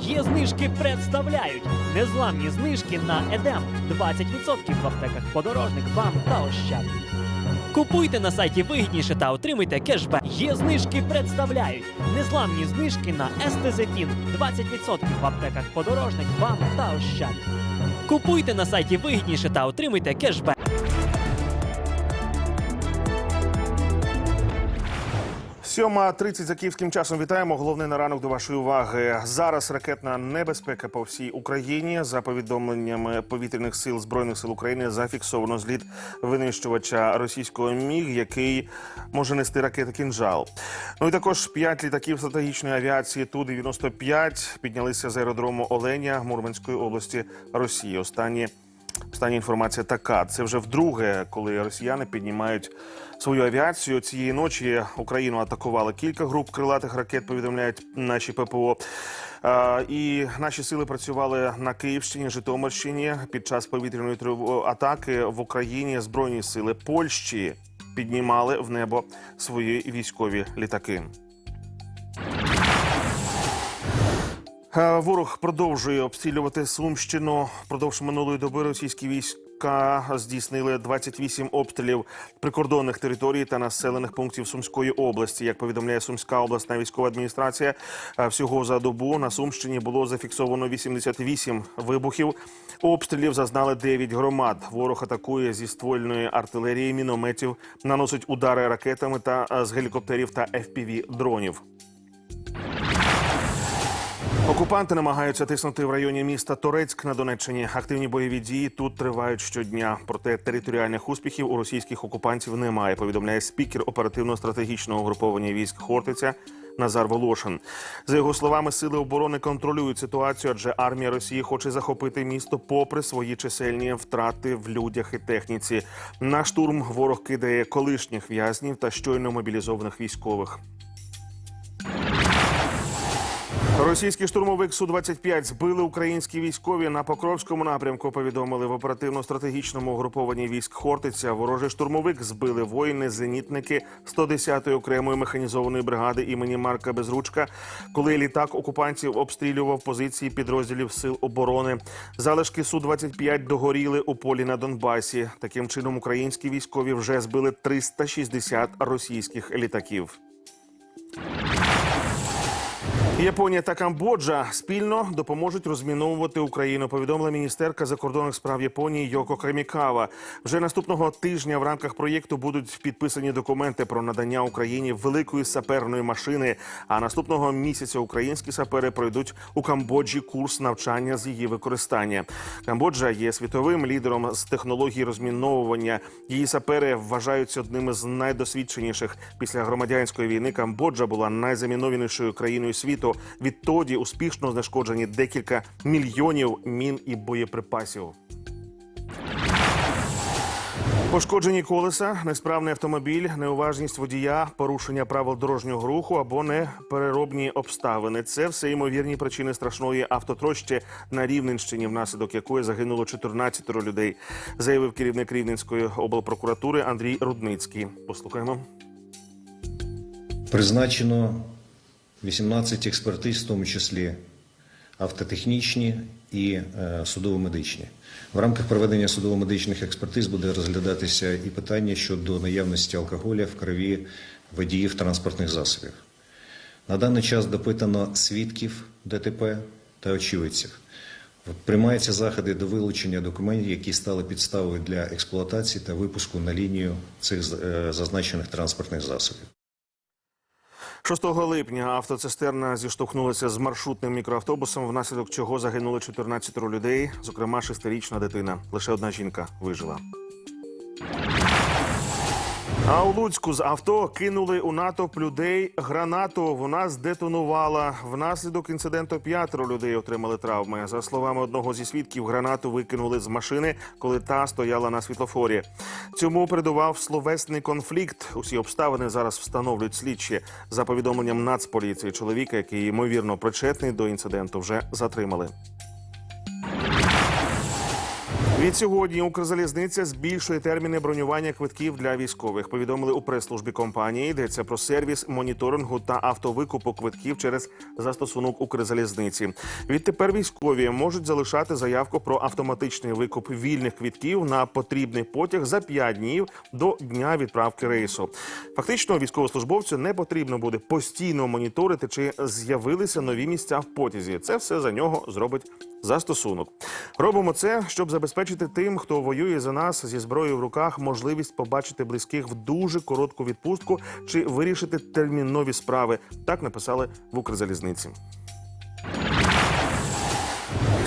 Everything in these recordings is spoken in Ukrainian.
Є знижки представляють незламні знижки на Едем 20% в аптеках подорожник, вам та ощад. Купуйте на сайті вигідніше та отримуйте кешбек. Є знижки представляють незламні знижки на Естезефін 20% в аптеках подорожник, вам та ощад. Купуйте на сайті вигідніше та отримуйте кешбек. Сьома 30 за київським часом вітаємо. Головне на ранок до вашої уваги. Зараз ракетна небезпека по всій Україні. За повідомленнями повітряних сил збройних сил України зафіксовано зліт винищувача російського міг, який може нести ракети кінжал. Ну і також п'ять літаків стратегічної авіації ту 95 піднялися з аеродрому Оленя Мурманської області Росії. Останні Остання інформація така: це вже вдруге, коли росіяни піднімають свою авіацію. Цієї ночі Україну атакували кілька груп крилатих ракет. Повідомляють наші ППО. І наші сили працювали на Київщині, Житомирщині під час повітряної атаки в Україні. Збройні сили Польщі піднімали в небо свої військові літаки. Ворог продовжує обстрілювати Сумщину. Продовж минулої доби російські війська здійснили 28 обстрілів прикордонних територій та населених пунктів Сумської області. Як повідомляє Сумська обласна військова адміністрація, е, всього за добу на Сумщині було зафіксовано 88 вибухів. Обстрілів зазнали 9 громад. Ворог атакує зі ствольної артилерії, мінометів, наносить удари ракетами та е, з гелікоптерів та fpv дронів. Окупанти намагаються тиснути в районі міста Торецьк на Донеччині. Активні бойові дії тут тривають щодня. Проте територіальних успіхів у російських окупантів немає. Повідомляє спікер оперативно-стратегічного угруповання військ Хортиця Назар Волошин. За його словами, сили оборони контролюють ситуацію, адже армія Росії хоче захопити місто попри свої чисельні втрати в людях і техніці. На штурм ворог кидає колишніх в'язнів та щойно мобілізованих військових. Російський штурмовик Су-25 збили українські військові на Покровському напрямку. Повідомили в оперативно-стратегічному угрупованні військ Хортиця. Ворожий штурмовик збили воїни-зенітники 110-ї окремої механізованої бригади імені Марка Безручка, коли літак окупантів обстрілював позиції підрозділів сил оборони. Залишки Су-25 догоріли у полі на Донбасі. Таким чином, українські військові вже збили 360 російських літаків. Японія та Камбоджа спільно допоможуть розміновувати Україну. Повідомила міністерка закордонних справ Японії Йоко Камікава. Вже наступного тижня в рамках проєкту будуть підписані документи про надання Україні великої саперної машини. А наступного місяця українські сапери пройдуть у Камбоджі курс навчання з її використання. Камбоджа є світовим лідером з технології розміновування. Її сапери вважаються одними з найдосвідченіших. Після громадянської війни Камбоджа була найзамінованішою країною світу. Відтоді успішно знешкоджені декілька мільйонів мін і боєприпасів. Пошкоджені колеса, несправний автомобіль, неуважність водія, порушення правил дорожнього руху або непереробні обставини. Це все ймовірні причини страшної автотрощі на Рівненщині, внаслідок якої загинуло 14 людей, заявив керівник Рівненської облпрокуратури Андрій Рудницький. Послухаємо. Призначено 18 експертиз, в тому числі автотехнічні і е, судово-медичні. В рамках проведення судово-медичних експертиз буде розглядатися і питання щодо наявності алкоголя в крові водіїв транспортних засобів. На даний час допитано свідків ДТП та очевидців. Приймаються заходи до вилучення документів, які стали підставою для експлуатації та випуску на лінію цих е, зазначених транспортних засобів. 6 липня автоцистерна зіштовхнулася з маршрутним мікроавтобусом, внаслідок чого загинули 14 людей, зокрема шестирічна дитина. Лише одна жінка вижила. А у Луцьку з авто кинули у натовп людей гранату. Вона здетонувала. Внаслідок інциденту п'ятеро людей отримали травми. За словами одного зі свідків, гранату викинули з машини, коли та стояла на світлофорі. Цьому передував словесний конфлікт. Усі обставини зараз встановлюють слідчі. За повідомленням Нацполіції, чоловіка, який ймовірно причетний до інциденту, вже затримали. Від сьогодні Укрзалізниця збільшує терміни бронювання квитків для військових. Повідомили у прес-службі компанії. Йдеться про сервіс моніторингу та автовикупу квитків через застосунок Укрзалізниці. Відтепер військові можуть залишати заявку про автоматичний викуп вільних квитків на потрібний потяг за 5 днів до дня відправки рейсу. Фактично, військовослужбовцю не потрібно буде постійно моніторити, чи з'явилися нові місця в потязі. Це все за нього зробить застосунок. Робимо це, щоб забезпечити тим, хто воює за нас зі зброєю в руках, можливість побачити близьких в дуже коротку відпустку чи вирішити термінові справи. Так написали в Укрзалізниці.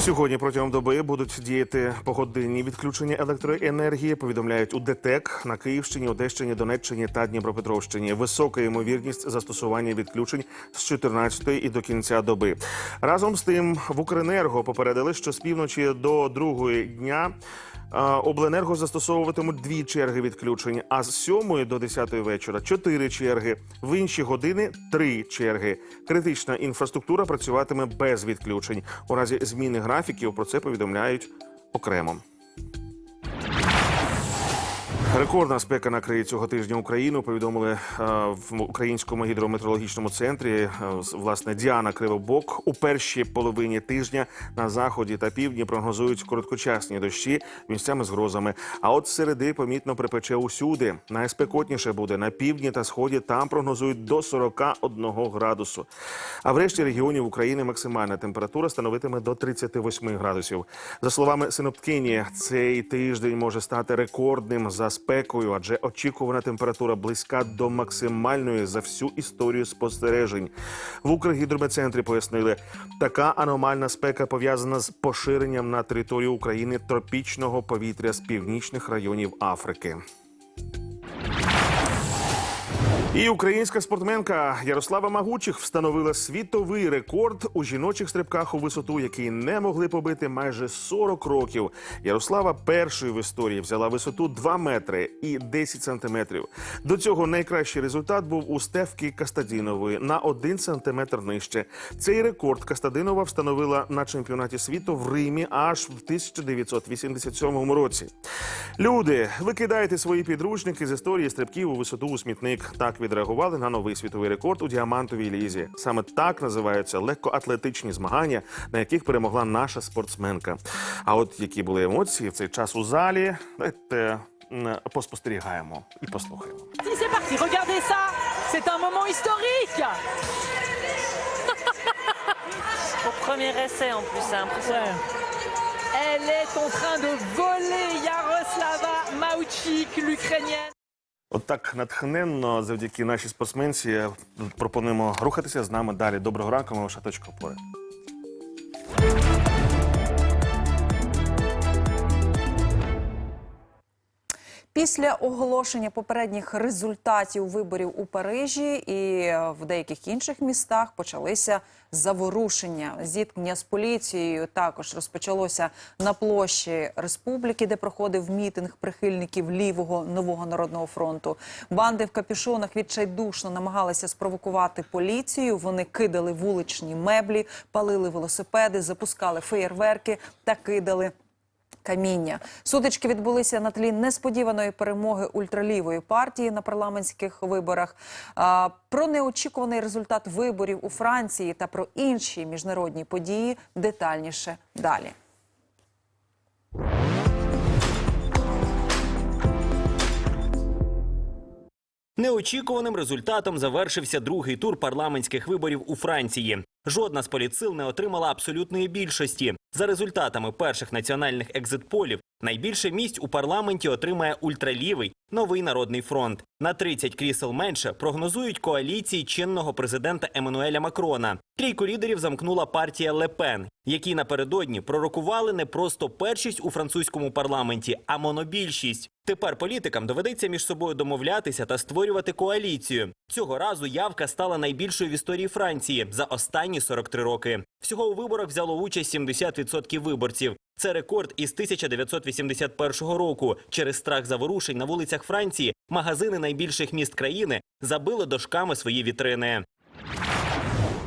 Сьогодні протягом доби будуть діяти погодинні відключення електроенергії. Повідомляють у ДТЕК на Київщині, Одещині, Донеччині та Дніпропетровщині. Висока ймовірність застосування відключень з 14 і до кінця доби. Разом з тим в Укренерго попередили, що з півночі до другої дня. Обленерго застосовуватимуть дві черги відключень, а з 7 до 10 вечора чотири черги. В інші години три черги. Критична інфраструктура працюватиме без відключень. У разі зміни графіків про це повідомляють окремо. Рекордна спека накриє цього тижня Україну. Повідомили е, в українському гідрометеорологічному центрі. Е, власне Діана Кривобок у першій половині тижня на заході та півдні прогнозують короткочасні дощі місцями з грозами. А от середи помітно припече усюди. Найспекотніше буде на півдні та сході. Там прогнозують до 41 градусу. А в решті регіонів України максимальна температура становитиме до 38 градусів. За словами синоптикині, цей тиждень може стати рекордним за спекою, адже очікувана температура близька до максимальної за всю історію спостережень. В Укргідрометцентрі пояснили, така аномальна спека пов'язана з поширенням на територію України тропічного повітря з північних районів Африки. І українська спортсменка Ярослава Магучих встановила світовий рекорд у жіночих стрибках у висоту, який не могли побити майже 40 років. Ярослава першою в історії взяла висоту 2 метри і 10 сантиметрів. До цього найкращий результат був у Стевки Кастадінової на 1 сантиметр нижче. Цей рекорд Кастадинова встановила на чемпіонаті світу в Римі аж в 1987 році. Люди, викидайте свої підручники з історії стрибків у висоту у смітник. Так відреагували на новий світовий рекорд у діамантовій лізі. Саме так називаються легкоатлетичні змагання, на яких перемогла наша спортсменка. А от які були емоції в цей час у залі, давайте поспостерігаємо і послухаємо. C'est parti, regardez ça C'est un moment historique Au premier essai en plus, c'est impressionnant. Elle est en train de voler Yaroslava Mauchik, l'Ukrainienne. От натхненно завдяки нашій спортсменці пропонуємо рухатися з нами далі. Доброго ранку, ми ваша точка опори. Після оголошення попередніх результатів виборів у Парижі і е, в деяких інших містах почалися заворушення. Зіткнення з поліцією також розпочалося на площі республіки, де проходив мітинг прихильників лівого нового народного фронту. Банди в капюшонах відчайдушно намагалися спровокувати поліцію. Вони кидали вуличні меблі, палили велосипеди, запускали феєрверки та кидали каміння. Сутички відбулися на тлі несподіваної перемоги ультралівої партії на парламентських виборах. Про неочікуваний результат виборів у Франції та про інші міжнародні події детальніше далі. Неочікуваним результатом завершився другий тур парламентських виборів у Франції. Жодна з політсил не отримала абсолютної більшості. За результатами перших національних екзитполів найбільше місць у парламенті отримає ультралівий новий народний фронт. На 30 крісел менше прогнозують коаліції чинного президента Еммануеля Макрона. Трійку лідерів замкнула партія Лепен, які напередодні пророкували не просто першість у французькому парламенті, а монобільшість. Тепер політикам доведеться між собою домовлятися та створювати коаліцію. Цього разу явка стала найбільшою в історії Франції за останні 43 роки. Всього у виборах взяло участь 70% виборців. Це рекорд із 1981 року. Через страх заворушень на вулицях Франції магазини найбільших міст країни забили дошками свої вітрини.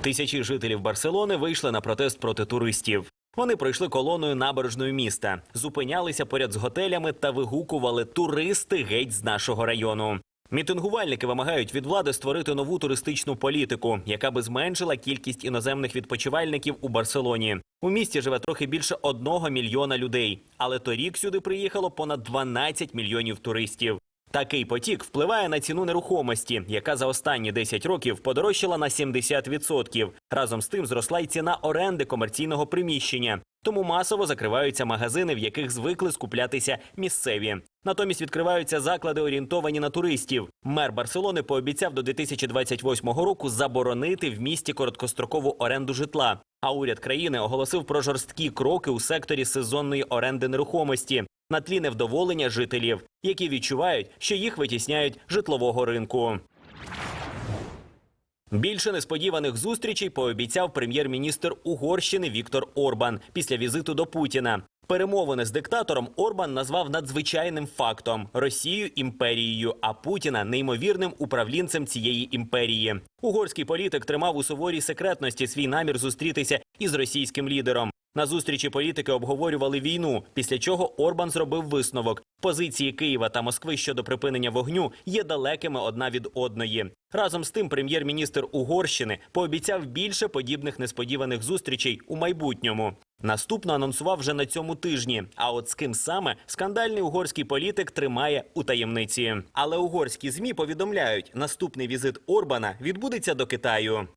Тисячі жителів Барселони вийшли на протест проти туристів. Вони пройшли колоною набережною міста, зупинялися поряд з готелями та вигукували туристи геть з нашого району. Мітингувальники вимагають від влади створити нову туристичну політику, яка би зменшила кількість іноземних відпочивальників у Барселоні. У місті живе трохи більше одного мільйона людей, але торік сюди приїхало понад 12 мільйонів туристів. Такий потік впливає на ціну нерухомості, яка за останні 10 років подорожчала на 70%. Разом з тим зросла й ціна оренди комерційного приміщення. Тому масово закриваються магазини, в яких звикли скуплятися місцеві. Натомість відкриваються заклади, орієнтовані на туристів. Мер Барселони пообіцяв до 2028 року заборонити в місті короткострокову оренду житла. А уряд країни оголосив про жорсткі кроки у секторі сезонної оренди нерухомості на тлі невдоволення жителів, які відчувають, що їх витісняють житлового ринку. Більше несподіваних зустрічей пообіцяв прем'єр-міністр Угорщини Віктор Орбан після візиту до Путіна. Перемовини з диктатором Орбан назвав надзвичайним фактом Росію імперією, а Путіна неймовірним управлінцем цієї імперії. Угорський політик тримав у суворій секретності свій намір зустрітися із російським лідером. На зустрічі політики обговорювали війну, після чого Орбан зробив висновок. Позиції Києва та Москви щодо припинення вогню є далекими одна від одної. Разом з тим, прем'єр-міністр Угорщини пообіцяв більше подібних несподіваних зустрічей у майбутньому. Наступно анонсував вже на цьому тижні. А от з ким саме скандальний угорський політик тримає у таємниці. Але угорські змі повідомляють, наступний візит Орбана відбудеться до Китаю.